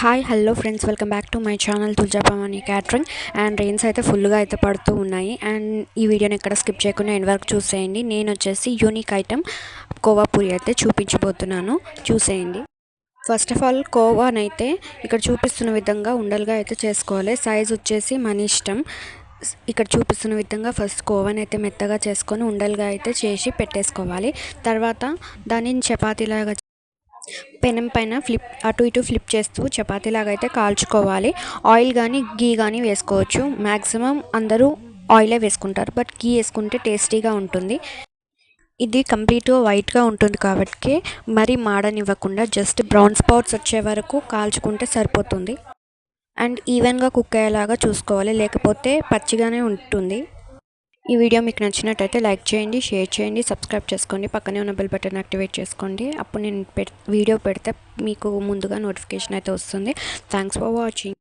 Hi hello friends welcome back to my channel తుల్జాపమని catering and rains అయితే ఫుల్గా అయితే పడుతూ ఉన్నాయి. అండ్ ఈ వీడియోని ఎక్కడ స్కిప్ చేయకుండా ఎండ్ వరకు చూసేయండి. నేను వచ్చేసి యూనిక్ ఐటెం కోవా పూరి అయితే చూపించబోతున్నాను. చూసేయండి. ఫస్ట్ ఆఫ్ ఆల్ కోవానైతే ఇక్కడ చూపిస్తున్న విధంగా ఉండలుగా అయితే చేసుకోవాలి. సైజ్ వచ్చేసి మన ఇష్టం. ఇక్కడ చూపిస్తున్న విధంగా ఫస్ట్ కోవాని అయితే మెత్తగా చేసుకొని ఉండలుగా అయితే చేసి పెట్టేసుకోవాలి. తర్వాత దానిని చపాతీలాగా పెనం పైన ఫ్లిప్ అటు ఇటు ఫ్లిప్ చేస్తూ చపాతీలాగా అయితే కాల్చుకోవాలి. ఆయిల్ కానీ గీ కానీ వేసుకోవచ్చు. మ్యాక్సిమం అందరూ ఆయిలే వేసుకుంటారు. బట్ గీ వేసుకుంటే టేస్టీగా ఉంటుంది. ఇది కంప్లీట్గా వైట్గా ఉంటుంది కాబట్టి మరీ మాడనివ్వకుండా జస్ట్ బ్రౌన్ స్పాట్స్ వచ్చే వరకు కాల్చుకుంటే సరిపోతుంది. అండ్ ఈవెన్గా కుక్ అయ్యేలాగా చూసుకోవాలి. లేకపోతే పచ్చిగానే ఉంటుంది. ఈ వీడియో మీకు నచ్చినట్టయితే లైక్ చేయండి షేర్ చేయండి సబ్స్క్రైబ్ చేసుకోండి పక్కనే ఉన్న బెల్ బటన్ యాక్టివేట్ చేసుకోండి. అప్పుడు నేను వీడియో పెడితే మీకు ముందుగా నోటిఫికేషన్ అయితే వస్తుంది. Thanks for watching.